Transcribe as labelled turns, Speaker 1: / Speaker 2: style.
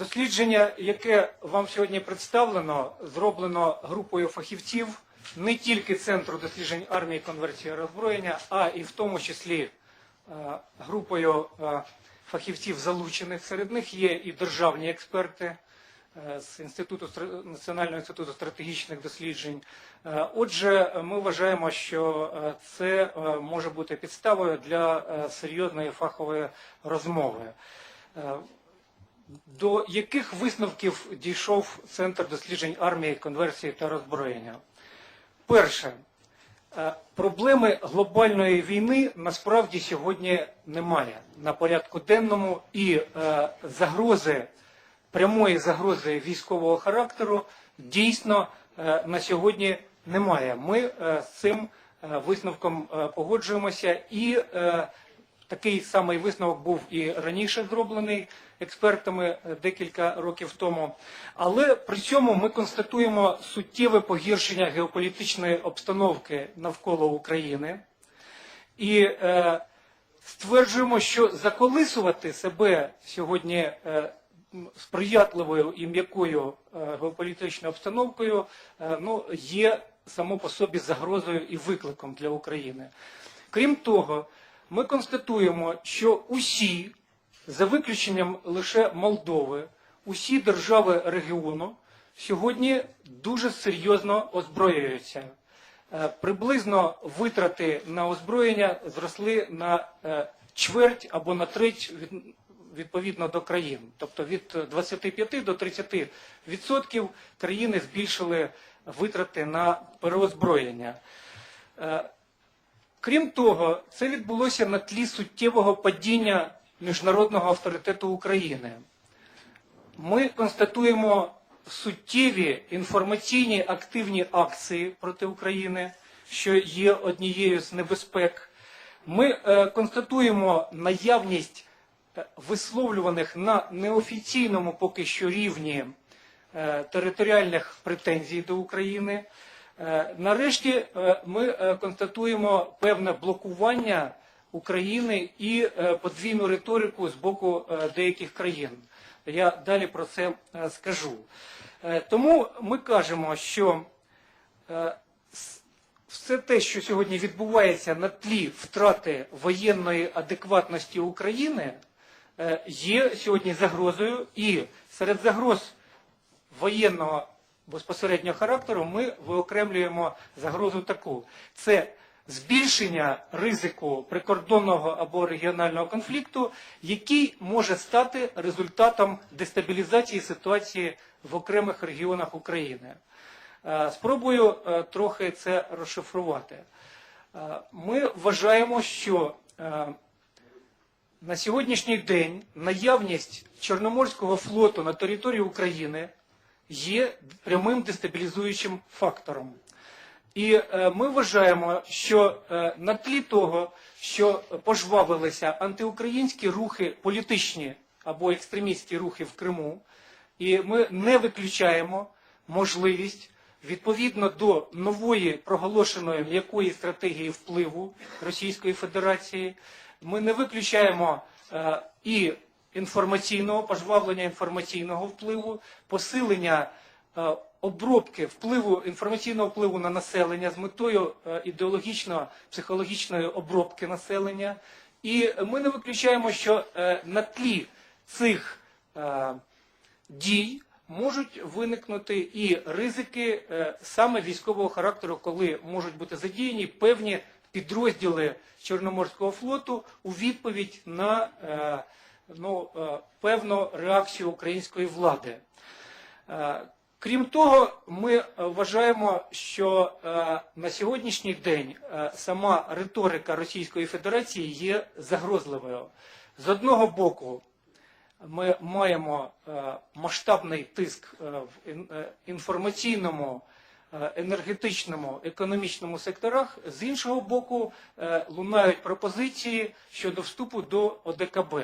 Speaker 1: Дослідження, яке вам сьогодні представлено, зроблено групою фахівців не тільки Центру досліджень армії, конверсії роззброєння, а і в тому числі е, групою е, фахівців залучених. Серед них є і державні експерти е, з інституту Національного інституту стратегічних досліджень. Отже, ми вважаємо, що це може бути підставою для серйозної фахової розмови. До яких висновків дійшов Центр досліджень армії, конверсії та роззброєння? Перше, е, проблеми глобальної війни насправді сьогодні немає на порядку денному і е, загрози, прямої загрози військового характеру дійсно е, на сьогодні немає. Ми з цим висновком погоджуємося і Такий самий висновок був і раніше зроблений експертами е, декілька років тому. Але при цьому ми констатуємо суттєве погіршення геополітичної обстановки навколо України і е, стверджуємо, що заколисувати себе сьогодні е, сприятливою і м'якою е, геополітичною обстановкою е, ну, є само по собі загрозою і викликом для України. Крім того, ми констатуємо, що усі, за виключенням лише Молдови, усі держави регіону сьогодні дуже серйозно озброюються. Е, Приблизно витрати на озброєння зросли на е, чверть або на треть від- відповідно до країн. Тобто від 25 до 30 відсотків країни збільшили витрати на переозброєння. Крім того, це відбулося на тлі суттєвого падіння міжнародного авторитету України. Ми констатуємо суттєві інформаційні активні акції проти України, що є однією з небезпек. Ми е, констатуємо наявність е, висловлюваних на неофіційному поки що рівні е, територіальних претензій до України. Е, Нарешті е, ми е, констатуємо певне блокування України і подвійну риторику з боку деяких країн. Я далі про це скажу. Тому ми кажемо, що все те, що сьогодні відбувається на тлі втрати воєнної адекватності України, є сьогодні загрозою, і серед загроз воєнного безпосереднього характеру ми виокремлюємо загрозу таку: це збільшення ризику прикордонного або регіонального конфлікту, який може стати результатом дестабілізації ситуації в окремих регіонах України. Е, Спробую е, трохи це розшифрувати. Е, Ми вважаємо, що на сьогоднішній день наявність Чорноморського флоту на території України є прямим дестабілізуючим фактором. І е, ми вважаємо, що е, на тлі того, що пожвавилися антиукраїнські рухи політичні або екстремістські рухи в Криму, і ми не виключаємо можливість відповідно до нової проголошеної м'якої стратегії впливу Російської Федерації, ми не виключаємо е, і інформаційного пожвавлення інформаційного впливу, посилення е, обробки впливу інформаційного впливу на населення з метою е, ідеологічно-психологічної обробки населення. І ми не виключаємо, що е, на тлі цих дій можуть виникнути і ризики саме військового характеру, коли можуть бути задіяні певні підрозділи Чорноморського флоту у відповідь на ну, е, певну реакцію української влади. Е, Крім того, ми е, вважаємо, що на сьогоднішній день сама риторика Російської Федерації є загрозливою. З одного боку, ми маємо масштабний тиск в інформаційному, енергетичному, економічному секторах. З іншого боку, лунають пропозиції щодо вступу до ОДКБ.